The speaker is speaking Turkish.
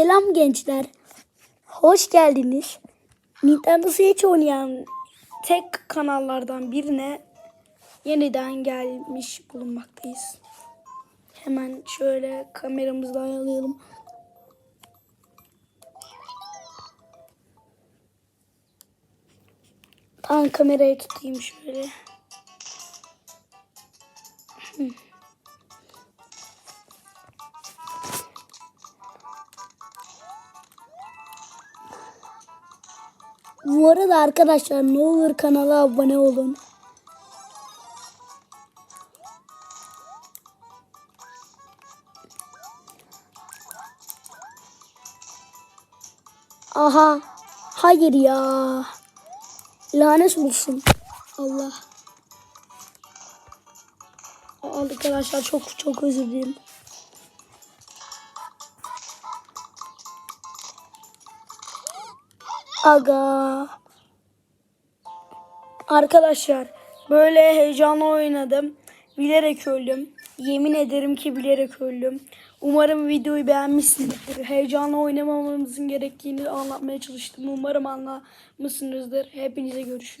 Selam gençler. Hoş geldiniz. Nintendo Switch oynayan tek kanallardan birine yeniden gelmiş bulunmaktayız. Hemen şöyle kameramızı ayarlayalım. Tamam kamerayı tutayım şöyle. Bu arada arkadaşlar ne olur kanala abone olun. Aha. Hayır ya. Lanet olsun. Allah. Arkadaşlar çok çok özür dilerim. Aga. Arkadaşlar böyle heyecanlı oynadım. Bilerek öldüm. Yemin ederim ki bilerek öldüm. Umarım videoyu beğenmişsinizdir. Heyecanlı oynamamamızın gerektiğini anlatmaya çalıştım. Umarım anlamışsınızdır. Hepinize görüşürüz.